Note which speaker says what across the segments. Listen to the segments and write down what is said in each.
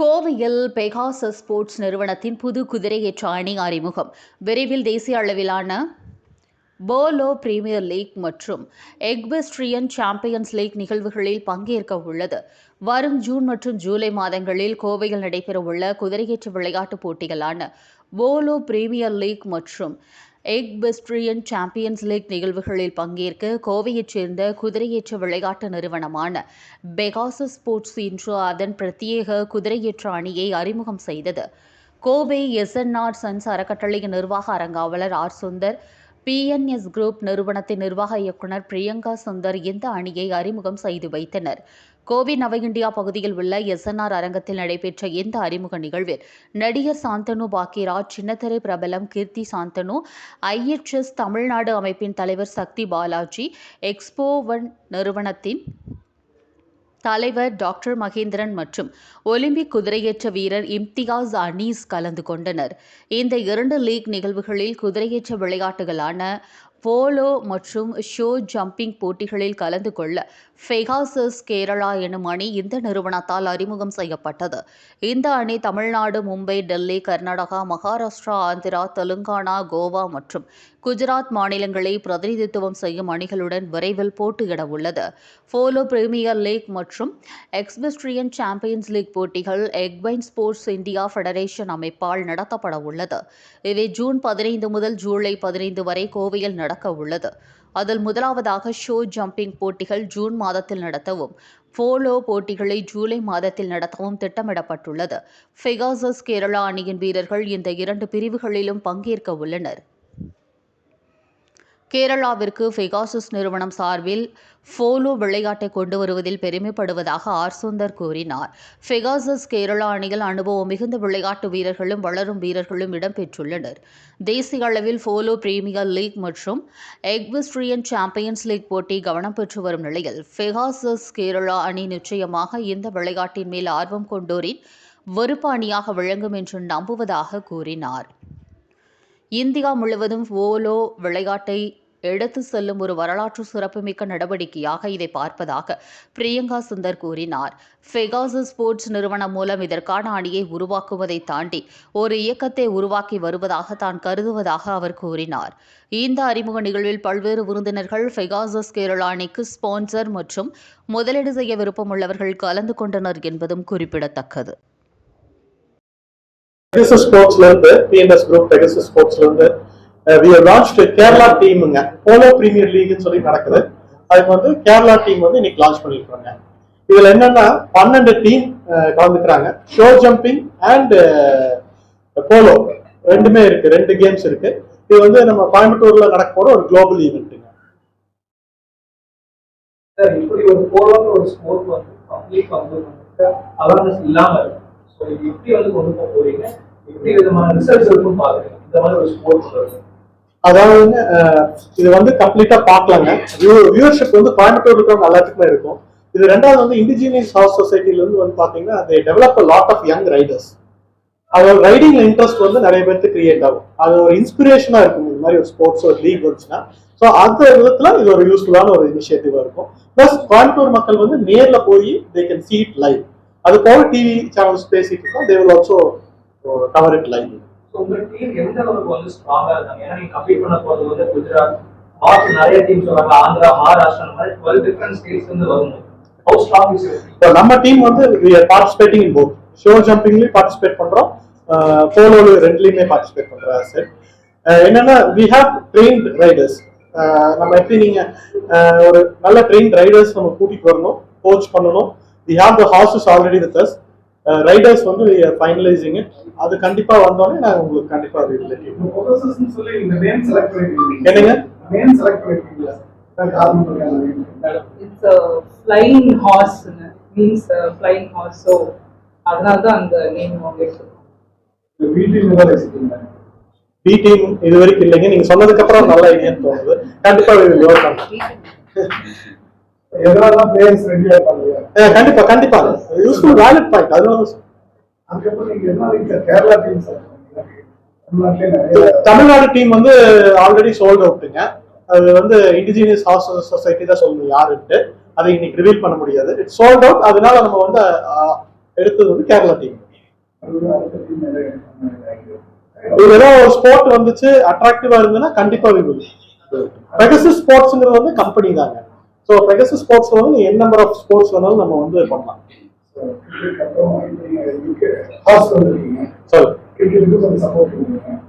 Speaker 1: கோவையில் பெகாச ஸ்போர்ட்ஸ் நிறுவனத்தின் புது குதிரையேற்ற அணி அறிமுகம். விரைவில் தேசிய அளவிலான போலோ பிரீமியர் லீக் மற்றும் எக்பெஸ்ட்ரியன் சாம்பியன்ஸ் லீக் நிகழ்வுகளில் பங்கேற்க உள்ளது. வரும் ஜூன் மற்றும் ஜூலை மாதங்களில் கோவையில் நடைபெறவுள்ள குதிரையேற்ற விளையாட்டுப் போட்டிகளான போலோ பிரீமியர் லீக் மற்றும் எக்பெஸ்ட்ரியன் சாம்பியன்ஸ் லீக் நிகழ்வுகளில் பங்கேற்க கோவையைச் சேர்ந்த குதிரையேற்ற விளையாட்டு நிறுவனமான பெகாசஸ் ஸ்போர்ட்ஸ் இன்று அதன் பிரத்யேக குதிரையேற்ற அணியை அறிமுகம் செய்தது. கோவை எஸ்என்ஆர் சன்ஸ் அறக்கட்டளையின் நிர்வாக அரங்காவலர் ஆர் சுந்தர் பிஎன்எஸ் குரூப் நிறுவனத்தின் நிர்வாக இயக்குனர் பிரியங்கா சுந்தர் இந்த அணியை அறிமுகம் செய்து வைத்தனர். கோவை நவ இந்தியா பகுதியில் உள்ள எஸ்என்ஆர் அரங்கத்தில் நடைபெற்ற இந்த அறிமுக நிகழ்வில் நடிகர் சாந்தனு பாக்கியராஜ் சின்னத்திரை பிரபலம் கீர்த்தி சாந்தனு ஐஎச்எஸ் தமிழ்நாடு அமைப்பின் தலைவர் சக்தி பாலாஜி எக்ஸ்போவன் நிறுவனத்தின் தலைவர் டாக்டர் மகேந்திரன் மற்றும் ஒலிம்பிக் குதிரையேற்ற வீரர் இம்தியாஸ் அனீஸ் கலந்து கொண்டனர். இந்த இரண்டு லீக் நிகழ்வுகளில் குதிரையேற்ற விளையாட்டுகளான போலோ மற்றும் ஷோ ஜம்பிங் போட்டிகளில் கலந்து கொள்ள ஃபெகாசஸ் கேரளா எனும் அணி இந்த நிறுவனத்தால் அறிமுகம் செய்யப்பட்டது. இந்த அணி தமிழ்நாடு மும்பை டெல்லி கர்நாடகா மகாராஷ்டிரா ஆந்திரா தெலுங்கானா கோவா மற்றும் குஜராத் மாநிலங்களை பிரதிநிதித்துவம் செய்யும் அணிகளுடன் விரைவில் போட்டியிட உள்ளது. போலோ பிரீமியர் லீக் மற்றும் எக்ஸ்பிஸ்ட்ரியன் சாம்பியன்ஸ் லீக் போட்டிகள் எக்வைன் ஸ்போர்ட்ஸ் இந்தியா ஃபெடரேஷன் அமைப்பால் நடத்தப்பட உள்ளது. இவை ஜூன் பதினைந்து முதல் ஜூலை பதினைந்து வரை கோவையில் நடக்க உள்ளது. அதில் முதலாவதாக ஷோ ஜம்பிங் போட்டிகள் ஜூன் மாதத்தில் நடத்தவும் போலோ போட்டிகளை ஜூலை மாதத்தில் நடத்தவும் திட்டமிடப்பட்டுள்ளது. ஃபெகாசஸ் கேரளா அணியின் வீரர்கள் இந்த இரண்டு பிரிவுகளிலும் பங்கேற்க உள்ளனர். கேரளாவிற்கு ஃபெகாசஸ் நிறுவனம் சார்பில் ஃபோலோ விளையாட்டை கொண்டு வருவதில் பெருமைப்படுவதாக ஆர். சுந்தர் கூறினார். ஃபெகாசஸ் கேரளா அணியில் அனுபவம் மிகுந்த விளையாட்டு வீரர்களும் வளரும் வீரர்களும் இடம்பெற்றுள்ளனர் தேசிய அளவில் ஃபோலோ பிரீமியர் லீக் மற்றும் எக்விஸ்ட்ரியன் சாம்பியன்ஸ் லீக் போட்டி கவனம் பெற்று வரும் நிலையில் ஃபெகாசஸ் கேரளா அணி நிச்சயமாக இந்த விளையாட்டின் மேல் ஆர்வம் கொண்டோரின் வெறுப்பு அணியாக விளங்கும் என்று நம்புவதாக கூறினார். இந்தியா முழுவதும் ஓலோ விளையாட்டை எடுத்து செல்லும் ஒரு வரலாற்று சிறப்புமிக்க நடவடிக்கையாக இதை பார்ப்பதாக பிரியங்கா சுந்தர் கூறினார். ஃபெகாசஸ் ஸ்போர்ட்ஸ் நிறுவனம் மூலம் இதற்கான அணியை உருவாக்குவதை தாண்டி ஒரு இயக்கத்தை உருவாக்கி வருவதாக தான் கருதுவதாக அவர் கூறினார். இந்த அறிமுக நிகழ்வில் பல்வேறு விருந்தினர்கள் ஃபெகாசஸ் கேரளா அணிக்கு ஸ்பான்சர் மற்றும் முதலீடு செய்ய விருப்பமுள்ளவர்கள் கலந்து கொண்டனர் என்பதும் குறிப்பிடத்தக்கது.
Speaker 2: பெகசஸ் ஸ்போர்ட்ஸ்ல இருந்து பிஎன்எஸ் குரூப் பெகசஸ் ஸ்போர்ட்ஸ்ல இருந்து வி லான்ச் கேரளா டீமுங்க போலோ பிரீமியர் லீக்னு சொல்லி நடக்குது. அதுக்கு வந்து கேரளா டீம் வந்து இன்னைக்கு லான்ச் பண்ணிருக்காங்க. இதுல என்னன்னா பன்னெண்டு டீம் uh, கலந்துக்கிறாங்க. ஷோ ஜம்பிங் அண்ட் போலோ ரெண்டுமே இருக்கு. ரெண்டு கேம்ஸ் இருக்கு. இது வந்து நம்ம கோயம்புத்தூர்ல நடக்க போற ஒரு குளோபல் ஈவெண்ட்டுங்க
Speaker 3: இப்படி ஒரு போலோன்னு ஒரு ஸ்போர்ட் வந்து பப்ளிக் வந்து அவேர்னஸ் இல்லாம இருக்கு ஸோ இது எப்படி வந்து கொண்டு போக போறீங்க? எப்படி விதமான ரிசல்ட்ஸ் இருக்கும் பாக்குறீங்க இந்த மாதிரி ஒரு ஸ்போர்ட் வருது
Speaker 2: அதாவது இது வந்து கம்ப்ளீட்டா பார்க்கலாங்க. வியூவர்ஷிப் வந்து கோயம்புத்தூர் இருக்கிறவங்க எல்லாத்துக்குமே இருக்கும். இது ரெண்டாவது வந்து இண்டிஜினியஸ் ஹவுஸ் சொசைட்டில இருந்து வந்து பாத்தீங்கன்னா அது develop lot of young riders அதோட ரைடிங்ல இன்ட்ரெஸ்ட் வந்து நிறைய பேருக்கு கிரியேட் ஆகும். அது ஒரு இன்ஸ்பிரேஷனா இருக்கும். இந்த மாதிரி ஒரு ஸ்போர்ட்ஸ் ஒரு லீக் வந்துச்சுன்னா ஸோ அந்த விதத்துல இது ஒரு யூஸ்ஃபுல்லான ஒரு இனிஷியேட்டிவா இருக்கும். பிளஸ் கோயம்புத்தூர் மக்கள் வந்து நேர்ல போய் they can see it it live அது போக டிவி சேனல்ஸ் பேசிட்டு இருக்கோம் they will also cover it live
Speaker 3: உங்க டீம் எந்த அளவுக்கு வந்து ஸ்ட்ராங்கா இருக்காங்க? ஏன்னா நீங்க கம்பீட் பண்ண போறது வந்து குஜராத் பாஸ் நிறைய டீம் சொல்றாங்க ஆந்திரா மகாராஷ்டிரா மாதிரி டுவெல் டிஃபரெண்ட் ஸ்டேட்ஸ் வந்து வரும் ஹவு ஸ்ட்ராங் இஸ்
Speaker 2: இப்போ நம்ம டீம் வந்து பார்ட்டிசிபேட்டிங் இன் போத் ஷோ ஜம்பிங்லயும் பார்ட்டிசிபேட் பண்றோம். போலோல ரெண்டுலயுமே பார்ட்டிசிபேட் பண்றோம் சார் என்னன்னா வி ஹாவ் ட்ரெயின்ட் ரைடர்ஸ் நம்ம எப்படி நீங்க ஒரு நல்ல ட்ரெயின் ரைடர்ஸ் நம்ம கூட்டிட்டு வரணும் கோச் பண்ணணும். We have the horses already with us riders வந்து ஃபைனலைசிங் அது கண்டிப்பா வந்தோடனே நான் உங்களுக்கு கண்டிப்பா ரிலேட்டிவ்
Speaker 4: ப்ரொஃபசர்ஸ்னு சொல்லி இந்த நேம் செலக்ட் பண்ணிருக்கீங்க.
Speaker 2: என்னங்க?
Speaker 4: நேம் செலக்ட் பண்ணிருக்கீங்களா காரணம் சொல்லுங்க
Speaker 5: it's flying horse means flying horse so அதனால தான் அந்த நேம்
Speaker 4: வச்சுக்கீங்க
Speaker 2: பி டீம் இது வரைக்கும் இல்லைங்க. நீங்க சொன்னதுக்கு அப்புறம் நல்ல ஐடியான்னு தோணுது. கண்டிப்பா
Speaker 4: பிளேயர்ஸ் ரெடியா இருப்பாங்க
Speaker 2: கண்டிப்பா கண்டிப்பா. யூஸ்ஃபுல் வேலட் பாயிண்ட் அதனால.
Speaker 4: அதுக்கப்புறம் நீங்க என்ன கேரளா
Speaker 2: தமிழ்நாடு டீம் வந்து ஆல்ரெடி சோல்ட் அவுட்டுங்க அது வந்து இண்டிஜினியஸ் ஹவுஸ் சொசைட்டி தான் சொல்லணும் யாருன்ட்டு. அதை இன்னைக்கு ரிவீல் பண்ண முடியாது. இட்ஸ் சோல்ட் அவுட் அதனால நம்ம வந்து எடுத்தது வந்து கேரளா டீம் இது ஏதோ ஒரு ஸ்போர்ட் வந்துச்சு அட்ராக்டிவா இருந்ததுன்னா கண்டிப்பா விரும்புது பெகசிஸ் ஸ்போர்ட்ஸ்ங்கிறது வந்து கம்பெனி தாங்க. ஸோ பெகசிஸ் ஸ்போர்ட்ஸ் வந்து நீ என் நம்பர் ஆஃப் ஸ்போர்ட்ஸ் வேணாலும் நம்ம வந்து பண்ணலாம்.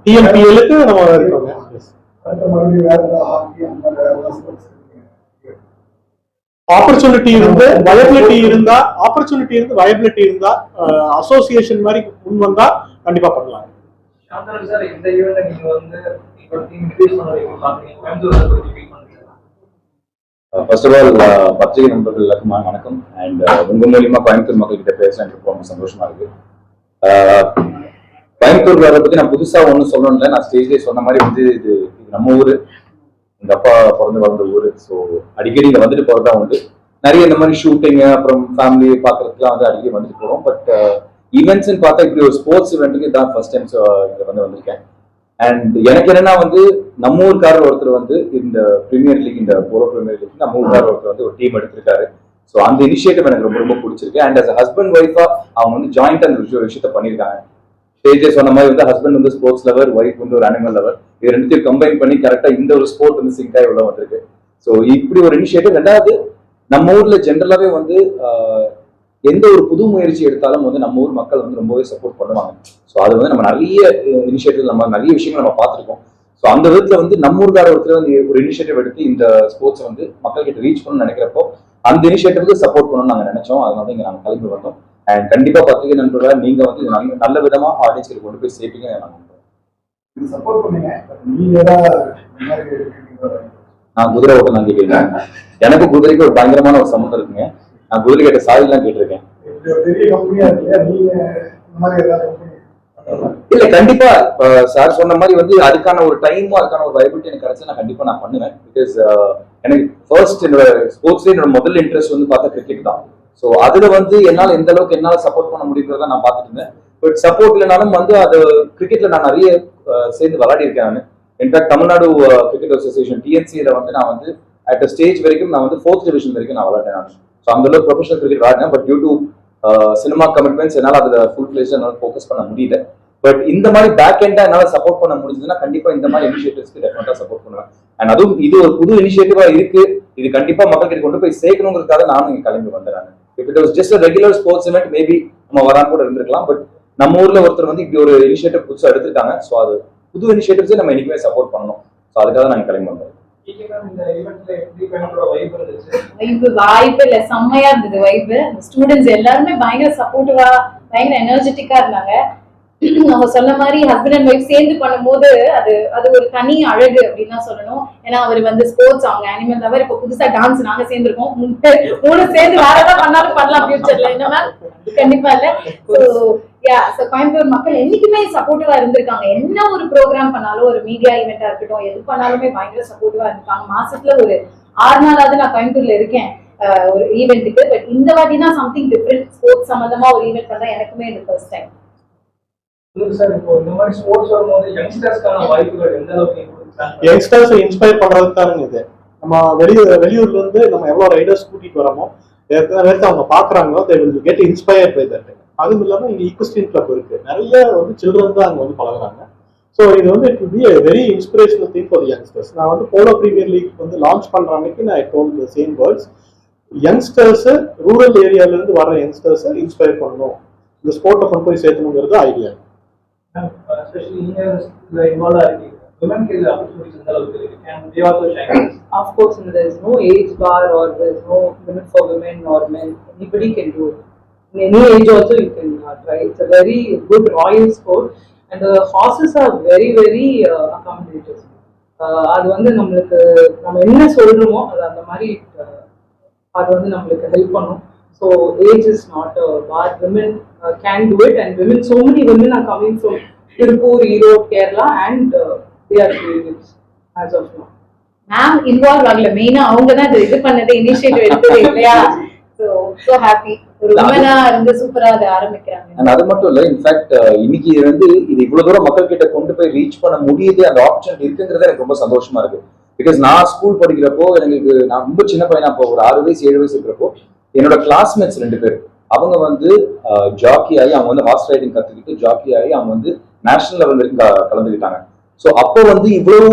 Speaker 2: டிஎம்பிஎலுக்கு நம்ம இருக்கோங்க ஆப்பர்ச்சுனிட்டி இருந்து வயபிலிட்டி இருந்தா ஆப்பர்ச்சுனிட்டி இருந்து வயபிலிட்டி இருந்தா அசோசியேஷன் மாதிரி முன் வந்தா கண்டிப்பா பண்ணலாம்.
Speaker 3: சார் இந்த ஈவெண்ட்டை நீங்க வந்து
Speaker 6: ஃபர்ஸ்ட் ஆஃப் ஆல் பத்திரிகை நண்பர்கள் எல்லாருக்கும் வணக்கம். அண்ட் uh, உங்க மூலியமா கோயம்புத்தூர் மக்கள் கிட்ட பேச எனக்கு ரொம்ப சந்தோஷமா இருக்கு. Uh, கோயம்புத்தூர் வர பத்தி நான் புதுசா ஒன்றும் சொல்லணும்ல இல்லை. நான் ஸ்டேஜ்லேயே சொன்ன மாதிரி வந்து இது நம்ம ஊரு. எங்க அப்பா பிறந்து வளர்ந்த ஊரு. ஸோ அடிக்கடி இங்க வந்துட்டு போறதா உண்டு. நிறைய இந்த மாதிரி ஷூட்டிங் அப்புறம் ஃபேமிலி பார்க்கறதுக்குலாம் வந்து அடிக்கடி வந்துட்டு போறோம். பட் ஈவெண்ட்ஸ்னு uh, பார்த்தா இப்படி ஒரு ஸ்போர்ட்ஸ் இவெண்ட்டுக்கு தான் ஃபர்ஸ்ட் டைம் இங்க வந்து வந்திருக்கேன். அண்ட் எனக்கு என்னன்னா வந்து நம்ம ஊர்க்காரர் ஒருத்தர் வந்து இந்த பிரீமியர் லீக் இந்த போலோ பிரீமியர் லீக் நம்ம ஊர்க்காரர் ஒருத்தர் வந்து ஒரு டீம் எடுத்திருக்காரு. ஸோ அந்த இனிஷியேட்டிவ் எனக்கு ரொம்ப ரொம்ப பிடிச்சிருக்கு. அண்ட் as a ஹஸ்பண்ட் ஒய்ஃபா அவங்க வந்து ஜாயிண்ட் அந்த விஷயம் விஷயத்த பண்ணியிருக்காங்க. ஸ்டேஜே சொன்ன மாதிரி வந்து ஹஸ்பண்ட் வந்து ஸ்போர்ட்ஸ் லவர் ஒய்ஃப் வந்து ஒரு அனிமல் லவர் இது ரெண்டுத்தையும் கம்பைன் பண்ணி கரெக்டா இந்த ஒரு ஸ்போர்ட் வந்து சிங்க் ஆகி உள்ள வந்திருக்கு. ஸோ இப்படி ஒரு இனிஷியேட்டிவ் ரெண்டாவது நம்ம ஊர்ல ஜென்ரலாவே வந்து எந்த ஒரு புது முயற்சி எடுத்தாலும் வந்து நம்ம ஊர் மக்கள் வந்து ரொம்பவே சப்போர்ட் பண்ணுவாங்க. ஸோ அது வந்து நம்ம நிறைய இனிஷியேட்டிவ் நம்ம நிறைய விஷயங்கள் நம்ம பார்த்துருக்கோம். ஸோ அந்த விதத்துல வந்து நம்ம ஊர்கார ஒருத்தர் வந்து ஒரு இனிஷியேட்டிவ் எடுத்து இந்த ஸ்போர்ட்ஸ் வந்து மக்கள் கிட்ட ரீச் பண்ணணும்னு நினைக்கிறப்போ அந்த இனிஷியேட்டிவ்க்கு சப்போர்ட் பண்ணணும்னு நாங்க நினைச்சோம். அதனால தான் இங்க நாங்க கிளம்பி வந்தோம். அண்ட் கண்டிப்பா பத்திரிகை நண்பர்களா நீங்க வந்து நல்ல விதமா ஆடியன்ஸ்க்கு கொண்டு போய் சேர்ப்பீங்க நான் நம்புறேன்
Speaker 4: சப்போர்ட் பண்ணீங்க?
Speaker 6: நான் குதிரை ஓட்ட நான் கேட்கிறேன். எனக்கு குதிரைக்கு ஒரு பயங்கரமான ஒரு சம்மந்தம் இருக்குங்க. நான் குதிரை கேட்ட சாதிலாம் கேட்டிருக்கேன். இல்ல கண்டிப்பா சார் சொன்ன மாதிரி வந்து அதுக்கான ஒரு டைமும் அதுக்கான ஒரு வைபிலிட்டி எனக்கு கிடைச்சா நான் கண்டிப்பா நான் பண்ணுவேன். பிகாஸ் uh, எனக்கு ஃபர்ஸ்ட் என்னோட ஸ்போர்ட்ஸ்ல என்னோட முதல் இன்ட்ரெஸ்ட் வந்து பார்த்தா கிரிக்கெட் தான். ஸோ அதுல வந்து என்னால் எந்த அளவுக்கு என்னால் சப்போர்ட் பண்ண முடியுங்கிறத நான் பார்த்துட்டு இருந்தேன். பட் சப்போர்ட் இல்லைனாலும் வந்து அது கிரிக்கெட்ல நான் நிறைய uh, சேர்ந்து விளையாடி இருக்கேன் நான். In fact Tamil Nadu cricket association டிஎன்சியில வந்து நான் வந்து அட் ஸ்டேஜ் வரைக்கும் நான் வந்து ஃபோர்த் டிவிஷன் வரைக்கும் நான் விளையாட்டேன் நான். ஸோ அந்த அளவுக்கு professional cricket விளையாடினேன். But due to cinema commitments என்னால் அதில் ஃபுல் ஃபிளேஜ் என்னால் ஃபோக்கஸ் பண்ண முடியல. பட் இந்த மாதிரி பேக் எண்டா என்னால் சப்போர்ட் பண்ண முடிஞ்சதுன்னா கண்டிப்பா இந்த மாதிரி இனிஷியேட்டிவ்ஸ்க்கு டெஃபினட்டா சப்போர்ட் பண்ணுவேன். அண்ட் அதுவும் இது ஒரு புது இனிஷியேட்டிவா இருக்கு. இது கண்டிப்பா மக்கள்கிட்ட கொண்டு போய் சேர்க்கணுங்கிறதுக்காக நானும் இங்க கிளம்பி வந்துடுறேன் if it was just regular sports event maybe நம்ம வராம கூட இருந்திருக்கலாம். பட் நம்ம ஊர்ல ஒருத்தர் வந்து இப்படி ஒரு இனிஷியேட்டிவ் புதுசா எடுத்துட்டாங்க ஸோ அது புது இனிஷியேட்டிவ்ஸே நம்ம என்னைக்குமே சப்போர்ட் பண்ணணும். ஸோ அதுக்காக நாங்கள் கிளம்பி வந்தோம்
Speaker 7: வைப்பு வாய்ப்பு இல்ல செம்மையா இருந்தது வைப்பு ஸ்டூடெண்ட்ஸ் எல்லாருமே பயங்கர சப்போர்ட்டிவா பயங்கர எனர்ஜெட்டிக்கா இருந்தாங்க. அவங்க சொன்ன மாதிரி ஹஸ்பண்ட் அண்ட் ஒய்ஃப் சேர்ந்து பண்ணும்போது அது அது ஒரு தனி அழகு அப்படின்னு தான் சொல்லணும். ஏன்னா அவர் வந்து ஸ்போர்ட்ஸ் அவங்க அனிமல் தவிர இப்போ புதுசா டான்ஸ் நாங்க சேர்ந்துருக்கோம். மூணு மூணு சேர்ந்து வேற ஏதாவது பண்ணாலும் பண்ணலாம் ஃபியூச்சர்ல என்ன மேம் கண்டிப்பா இல்ல. ஸோ யா ஸோ கோயம்புத்தூர் மக்கள் என்னைக்குமே சப்போர்ட்டிவா இருந்திருக்காங்க. என்ன ஒரு ப்ரோக்ராம் பண்ணாலும் ஒரு மீடியா ஈவெண்டா இருக்கட்டும் எது பண்ணாலுமே பயங்கர சப்போர்ட்டிவா இருந்திருக்காங்க. மாசத்துல ஒரு ஆறு நாளாவது நான் கோயம்புத்தூர்ல இருக்கேன். ஒரு ஈவெண்ட்டுக்கு பட் இந்த வாட்டி தான் சம்திங் டிஃப்ரெண்ட் ஸ்போர்ட்ஸ் சம்பந்தமா ஒரு ஈவெண்ட் பண்ணா எனக்குமே இது ஃபர்ஸ்ட் டைம்
Speaker 3: சார் இப்போ இந்த மாதிரி ஸ்போர்ட்ஸ் வரும்போது யங்ஸ்டர்ஸ்க்கான வாய்ப்புகள் எந்த அளவுக்கு
Speaker 2: யங்ஸ்டர்ஸை இன்ஸ்பயர் பண்றதுக்கு இது. நம்ம வெளியூர் வெளியூர்ல இருந்து நம்ம எவ்வளவு ரைடர்ஸ் கூட்டிட்டு வரமோ எத்தனை அவங்க பாக்குறாங்களோ they will get inspire by that அதுவும் இல்லாம இங்க ஈக்குஸ்டின் கிளப் இருக்கு. நிறைய வந்து சில்ட்ரன் தான் அங்க வந்து பழகுறாங்க. ஸோ இது வந்து it be very inspirational thing for youngsters நான் வந்து போலோ பிரீமியர் லீக் வந்து லான்ச் பண்ற அன்னைக்கு நான் told the same words youngsters rural ஏரியால இருந்து வர யங்ஸ்டர்ஸை இன்ஸ்பயர் பண்ணணும். இந்த ஸ்போர்ட்டை கொண்டு போய் சேர்க்கணுங்கிறது idea
Speaker 5: Of course, and is no age bar or there is no limit for women or men. Anybody can do it. In any age also you can uh, try. It's a very good royal sport and the horses are very very uh, accommodative. அது வந்து நம்மளுக்கு நம்ம என்ன சொல்றோமோ அது அந்த மாதிரி அது வந்து நம்மளுக்கு ஹெல்ப் பண்ணும் so age is not bar women can do it and women so many women are coming from Tiruppur Erode Kerala and they are doing it as of now
Speaker 7: ma'am involve ஆகல. மெயினா அவங்க தான் இது பண்ணது initiative எடுத்தது இல்லையா so so happy ஒரு உமனா இருந்து சூப்பரா அதை ஆரம்பிக்கிறாங்க.
Speaker 6: அண்ட் அது மட்டும் இல்ல இன்ஃபேக்ட் இன்னைக்கு வந்து இது இவ்வளவு தூரம் மக்கள் கிட்ட கொண்டு போய் ரீச் பண்ண முடியுது அந்த ஆப்பர்ச்சுனிட்டி இருக்குங்கிறது எனக்கு ரொம்ப சந்தோஷமா இருக்கு. பிகாஸ் நான் ஸ்கூல் படிக்கிறப்போ எனக்கு நான் ரொம்ப சின்ன பையனா அப்போ ஒரு ஆறு வயசு ஏழு வயசு இருக்கிறப்போ என்னோட கிளாஸ்மேட்ஸ் ரெண்டு பேர். அவங்க வந்து ஜாக்கி ஆகி அவங்க வந்து ஹார்ஸ் ரைடிங் கத்துக்கிட்டு ஜாக்கி ஆகி அவங்க வந்து நேஷனல் லெவல் வரைக்கும் கலந்துக்கிட்டாங்க. ஸோ அப்போ வந்து இவ்வளவு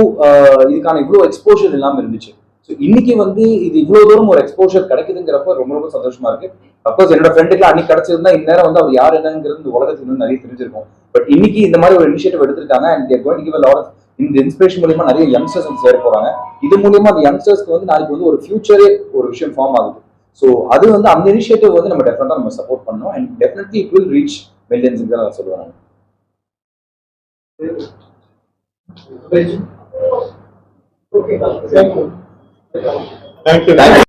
Speaker 6: இதுக்கான இவ்வளவு எக்ஸ்போஷர் இல்லாமல் இருந்துச்சு. ஸோ இன்னைக்கு வந்து இது இவ்வளவு தூரம் ஒரு எக்ஸ்போஷர் கிடைக்குதுங்கிறப்ப ரொம்ப ரொம்ப சந்தோஷமா இருக்கு. அப்கோர்ஸ் என்னோட ஃப்ரெண்டுக்கு அன்னைக்கு கிடைச்சிருந்தா இந்நேரம் வந்து அவர் யார் என்னங்கிறது இந்த உலகத்துக்கு நிறைய தெரிஞ்சிருக்கும். பட் இன்னைக்கு இந்த மாதிரி ஒரு இனிஷியேட்டிவ் எடுத்திருக்காங்க and they're going give lot இந்த இன்ஸ்பிரேஷன் மூலியமா நிறைய யங்ஸ்டர்ஸ் வந்து சேர போறாங்க. இது மூலியமா அந்த யங்ஸ்டர்ஸ்க்கு வந்து நாளைக்கு வந்து ஒரு ஃபியூச்சரே ஒரு விஷயம் ஃபார்ம் ஆகுது. ஸோ அது வந்து அந்த இனிஷியேட்டிவ் வந்து நம்ம டெஃபினட்டா நம்ம சப்போர்ட் பண்ணணும் and definitely it will reach millions தான் நான் சொல்லுவேன் நான்.
Speaker 3: Okay.
Speaker 2: தேங்க்யூ